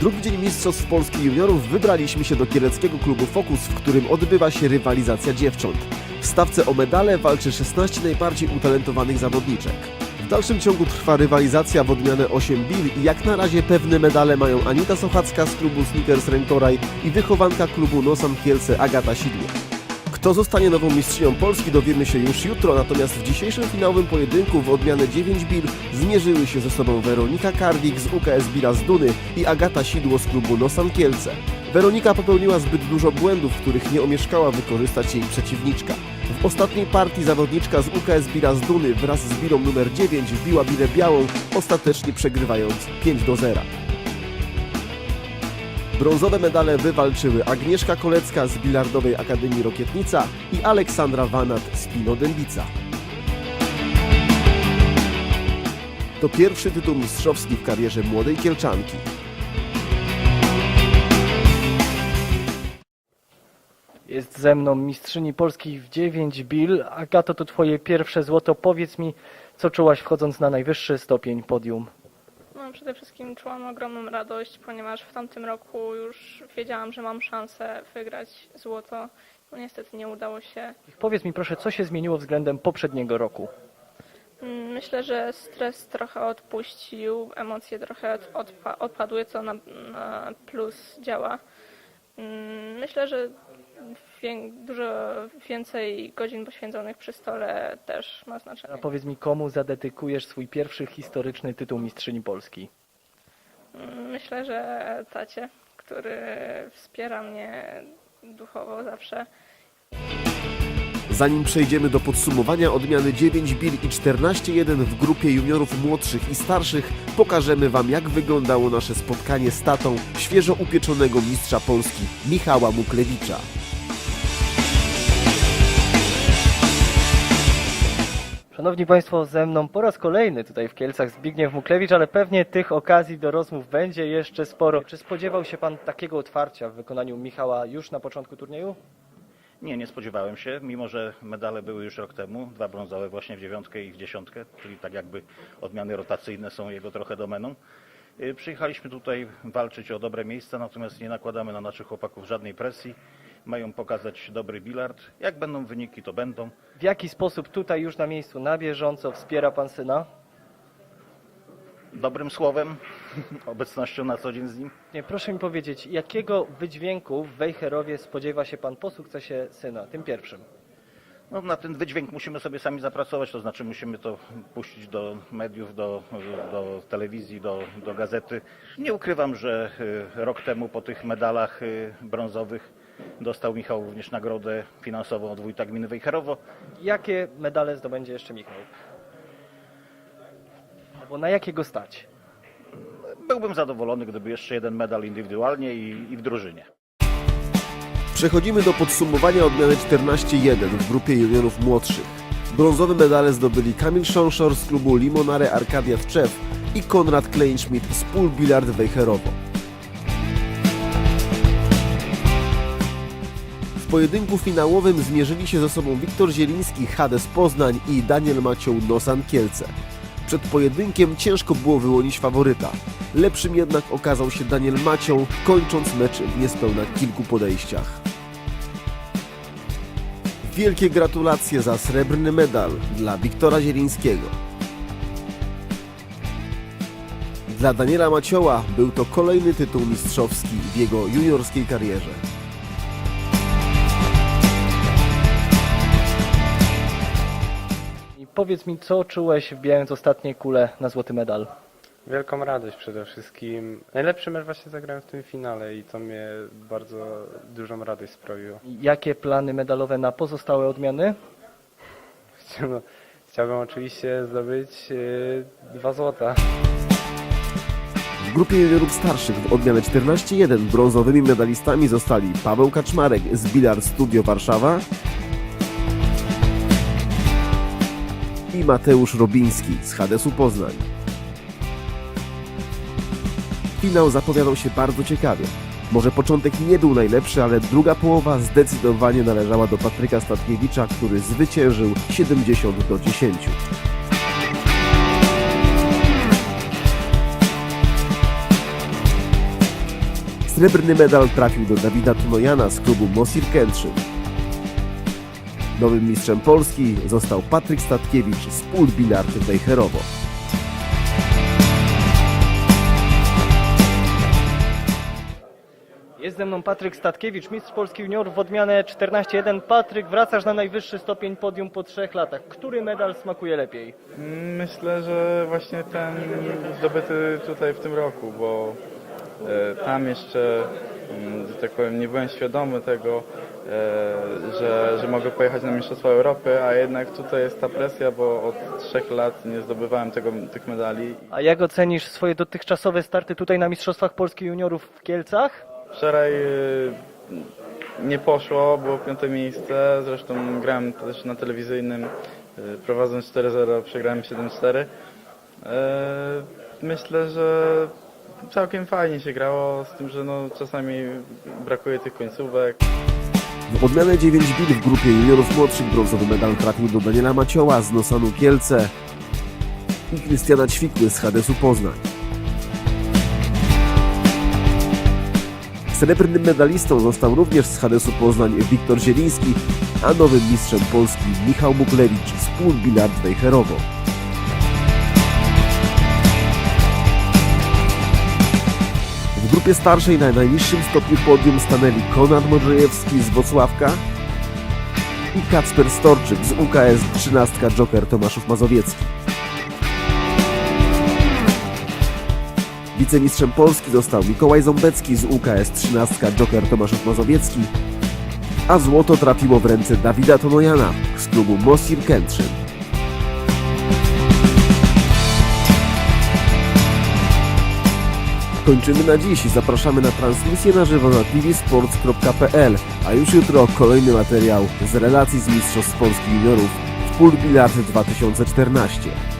Drugi dzień Mistrzostw Polski Juniorów wybraliśmy się do kieleckiego klubu Focus, w którym odbywa się rywalizacja dziewcząt. W stawce o medale walczy 16 najbardziej utalentowanych zawodniczek. W dalszym ciągu trwa rywalizacja w odmianę 8 bil i jak na razie pewne medale mają Anita Sochacka z klubu Snickers Rękoraj i wychowanka klubu Nosan Kielce Agata Sidło. Kto zostanie nową mistrzynią Polski dowiemy się już jutro, natomiast w dzisiejszym finałowym pojedynku w odmianę 9 bil zmierzyły się ze sobą Weronika Karwik z UKS Bira z Duny i Agata Sidło z klubu Nosan Kielce. Weronika popełniła zbyt dużo błędów, których nie omieszkała wykorzystać jej przeciwniczka. W ostatniej partii zawodniczka z UKS Bira z Duny wraz z birą numer 9 wbiła birę białą, ostatecznie przegrywając 5 do 0. Brązowe medale wywalczyły Agnieszka Kolecka z Bilardowej Akademii Rokietnica i Aleksandra Wanat z Pino Dębica. To pierwszy tytuł mistrzowski w karierze młodej Kielczanki. Jest ze mną mistrzyni Polski w 9 bil. Agato, to twoje pierwsze złoto. Powiedz mi, co czułaś wchodząc na najwyższy stopień podium? Przede wszystkim czułam ogromną radość, ponieważ w tamtym roku już wiedziałam, że mam szansę wygrać złoto. No niestety nie udało się. Powiedz mi proszę, co się zmieniło względem poprzedniego roku? Mm, Myślę, że stres trochę odpuścił, emocje trochę odpa- odpadły, co na, na plus działa. Mm, Myślę, że wię- dużo więcej godzin poświęconych przy stole też ma A znaczenie. powiedz mi, komu zadedykujesz swój pierwszy historyczny tytuł mistrzyni Polski? Mm, Myślę, że tacie, który wspiera mnie duchowo zawsze. Zanim przejdziemy do podsumowania odmiany 9 bil i 14-1 w grupie juniorów młodszych i starszych, pokażemy Wam jak wyglądało nasze spotkanie z tatą świeżo upieczonego mistrza Polski Michała Muklewicza. Szanowni Państwo, ze mną po raz kolejny tutaj w Kielcach Zbigniew Muklewicz, ale pewnie tych okazji do rozmów będzie jeszcze sporo. Czy spodziewał się Pan takiego otwarcia w wykonaniu Michała już na początku turnieju? Nie, nie spodziewałem się, mimo że medale były już rok temu, dwa brązowe właśnie w dziewiątkę i w dziesiątkę, czyli tak jakby odmiany rotacyjne są jego trochę domeną. Y, Przyjechaliśmy tutaj walczyć o dobre miejsca, natomiast nie nakładamy na naszych chłopaków żadnej presji. Mają pokazać dobry bilard. Jak będą wyniki, to będą. W jaki sposób tutaj już na miejscu, na bieżąco wspiera Pan syna? Dobrym słowem, obecnością na co dzień z nim. Nie, proszę mi powiedzieć, jakiego wydźwięku w Wejherowie spodziewa się Pan po sukcesie syna, tym pierwszym? No, na ten wydźwięk musimy sobie sami zapracować, to znaczy musimy to puścić do mediów, do, do telewizji, do, do gazety. Nie ukrywam, że y, rok temu po tych medalach y, brązowych dostał Michał również nagrodę finansową od wójta gminy Wejherowo. Jakie medale zdobędzie jeszcze Michał? Albo na jakiego stać? Byłbym zadowolony, gdyby jeszcze jeden medal indywidualnie i, i w drużynie. Przechodzimy do podsumowania odmiany 14-1 w grupie juniorów młodszych. Brązowe medale zdobyli Kamil Szonszor z klubu Limonare Arkadia Tczew i Konrad Kleinschmidt z Pól Billard Wejherowo. Pojedynku finałowym zmierzyli się ze sobą Wiktor Zieliński Hades Poznań i Daniel Macioł Nosan Kielce. Przed pojedynkiem ciężko było wyłonić faworyta. Lepszym jednak okazał się Daniel Macioł, kończąc mecz w niespełna kilku podejściach. Wielkie gratulacje za srebrny medal dla Wiktora Zielińskiego. Dla Daniela Macioła był to kolejny tytuł mistrzowski w jego juniorskiej karierze. Powiedz mi, co czułeś wbijając ostatnie kule na złoty medal? Wielką radość przede wszystkim. Najlepszy mecz właśnie zagrałem w tym finale i to mnie bardzo dużą radość sprawiło. Jakie plany medalowe na pozostałe odmiany? Chciałbym, chciałbym oczywiście zdobyć yy, dwa złota. W grupie juniorów starszych w odmianę 14-1 brązowymi medalistami zostali Paweł Kaczmarek z Bilar Studio Warszawa i Mateusz Robiński z Hadesu Poznań. Finał zapowiadał się bardzo ciekawie. Może początek nie był najlepszy, ale druga połowa zdecydowanie należała do Patryka Statkiewicza, który zwyciężył 70 do 10. Srebrny medal trafił do Dawida Tunojana z klubu Mosir Kętrzyn. Nowym mistrzem Polski został Patryk Statkiewicz z Pól Bilard Wejherowo. Jest ze mną Patryk Statkiewicz, mistrz Polski juniorów w odmianę 14-1. Patryk, wracasz na najwyższy stopień podium po trzech latach. Który medal smakuje lepiej? Myślę, że właśnie ten zdobyty tutaj w tym roku, bo e, tam jeszcze, mm, że tak powiem, nie byłem świadomy tego, że, że mogę pojechać na Mistrzostwa Europy, a jednak tutaj jest ta presja, bo od trzech lat nie zdobywałem tego, tych medali. A jak ocenisz swoje dotychczasowe starty tutaj na Mistrzostwach Polski juniorów w Kielcach? Wczoraj e, nie poszło, było piąte miejsce, zresztą grałem też na telewizyjnym, e, prowadząc 4-0, przegrałem 7-4. E, Myślę, że całkiem fajnie się grało, z tym, że no, czasami brakuje tych końcówek. W odmianę 9 bit w grupie juniorów młodszych brązowy medal trafił do Daniela Macioła z Nosanu Kielce i Krystiana Ćwikły z Hadesu Poznań. Srebrnym medalistą został również z Hadesu Poznań Wiktor Zieliński, a nowym mistrzem Polski Michał Buklewicz z Pól Wejherowo. Grupie starszej na najniższym stopniu podium stanęli Konrad Modrzejewski z Wocławka i Kacper Storczyk z UKS 13 Joker Tomaszów Mazowiecki. Wicemistrzem Polski został Mikołaj Ząbecki z UKS 13 Joker Tomaszów Mazowiecki, a złoto trafiło w ręce Dawida Tonojana z klubu Mosir Kętrzyn. Kończymy na dziś. Zapraszamy na transmisję na żywo na tvsports.pl, a już jutro kolejny materiał z relacji z Mistrzostw Polski Juniorów w Pool Bilard 2014.